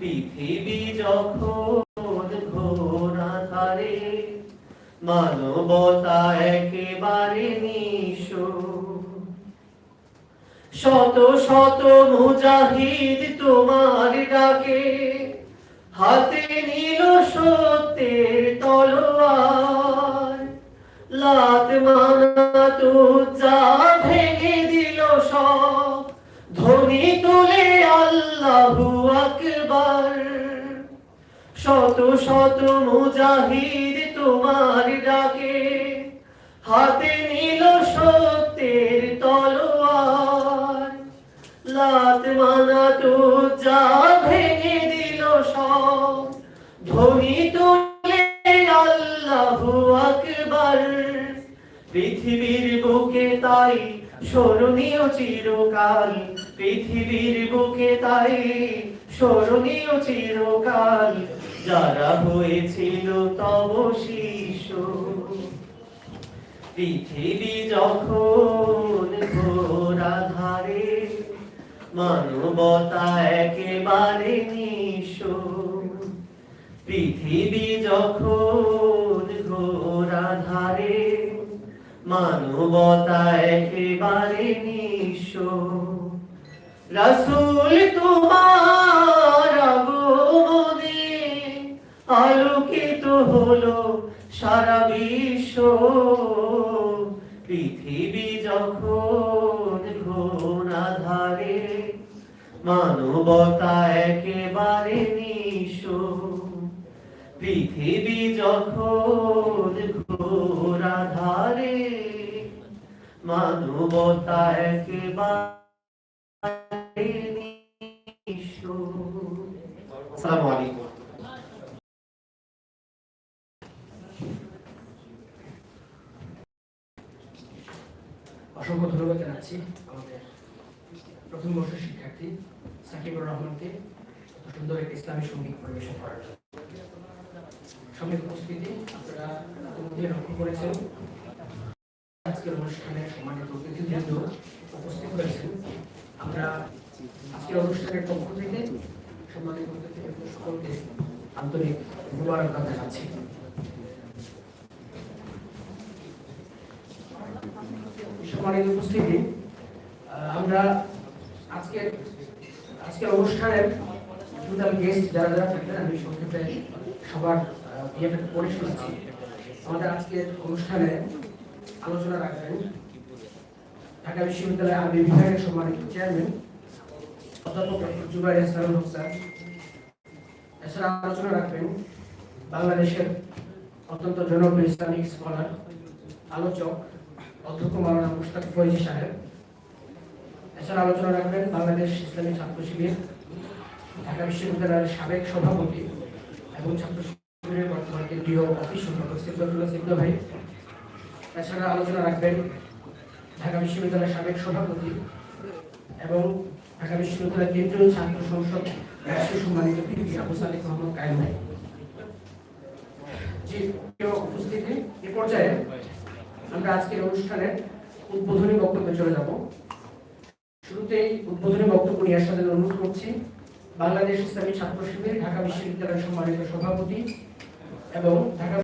পৃথিবী যখন ঘোরা ধারে, মানবতা একেবারে নিঃস্ব। শত শত মুজাহিদ তোমার ডাকে, হাতে নিল সত্যের তলোয়ার। লাত মানাত যা শত শত মুজাহিদ তোমার ডাকে। হাতে নিল সত্যের তলোয়ার। লাত মানা তো যা ভেঙে দিল সব। ধ্বনি তুলে আল্লাহু আকবার। পৃথিবীর বুকে তাই স্মরণীয় চিরকাল। পৃথিবীর বুকে তাই স্মরণীয় চিরকাল। যারা হয়েছিল তব শিশু। পৃথিবী যখন ঘোরা ধারে, মানবতা একেবারে নিঃস্ব পৃথিবী যখন ঘোরা ধারে, মানবতা একেবারে নিঃস্ব রসুল তোমার আলোকিত হলো সারা বিশ্ব। পৃথিবী যখন ঘোরা ধারে মানবতা একেবারে নিঃস্ব। পৃথিবী যখন ঘোরা ধারে মানবতা একেবারে নিঃস্ব। আসসালামু অসংখ্য ধন্যবাদ জানাচ্ছি আমাদের প্রথম বর্ষের শিক্ষার্থী সাকিবুর রহমানকে সুন্দর একটি ইসলামী সংগীত পরিবেশন করার জন্য। সংগীত উপস্থিতি আপনারা ইতিমধ্যে লক্ষ্য করেছেন। আজকের অনুষ্ঠানে সম্মানিত অতিথিবৃন্দ উপস্থিত হয়েছেন আমরা আজকের অনুষ্ঠানের পক্ষ থেকে সম্মানিত অতিথিবৃন্দ সকলকে আন্তরিক মুবারকবাদ জানাচ্ছি। সম্মানিত উপস্থিতি। আমরা আজকের আজকের অনুষ্ঠানের টোটাল গেস্ট যারা যারা থাকবেন, আমি সংক্ষেপে সবার ইয়েটা পড়ে শুনছি আমাদের আজকের অনুষ্ঠানে আলোচনা রাখবেন ঢাকা বিশ্ববিদ্যালয়ের আরবি বিভাগের সম্মানিত চেয়ারম্যান অধ্যাপক ডক্টর জুবাই হাসান হোসেন এছাড়া আলোচনা রাখবেন বাংলাদেশের অত্যন্ত জনপ্রিয় ইসলামিক স্কলার, আলোচক অধ্যক্ষ মাওলানা মুশতাক ফৈজি সাহেব। এছাড়া আলোচনা রাখবেন বাংলাদেশ ইসলামী ছাত্র শিবির, ঢাকা বিশ্ববিদ্যালয়ের সাবেক সভাপতি এবং ছাত্র শিবিরের বর্তমান কেন্দ্রীয় অফিস সম্পাদক সিদ্ধাতুল্লাহ সিদ্ধ ভাই। এছাড়া আলোচনা রাখবেন ঢাকা বিশ্ববিদ্যালয়ের সাবেক সভাপতি এবং ঢাকা বিশ্ববিদ্যালয়ের কেন্দ্রীয় ছাত্র সংসদ সম্মানিত পিপি আবু সালিক মোহাম্মদ কায়েম ভাই। উপস্থিতি, এ পর্যায়ে আমরা আজকের অনুষ্ঠানের উদ্বোধনী বক্তব্যে চলে যাব। শুরুতেই উদ্বোধনী বক্তব্য নিয়ে আসার জন্য অনুরোধ করছি। বাংলাদেশ ইসলামী ছাত্র শিবির, ঢাকা বিশ্ববিদ্যালয়ের সম্মানিত সভাপতি এবং ঢাকা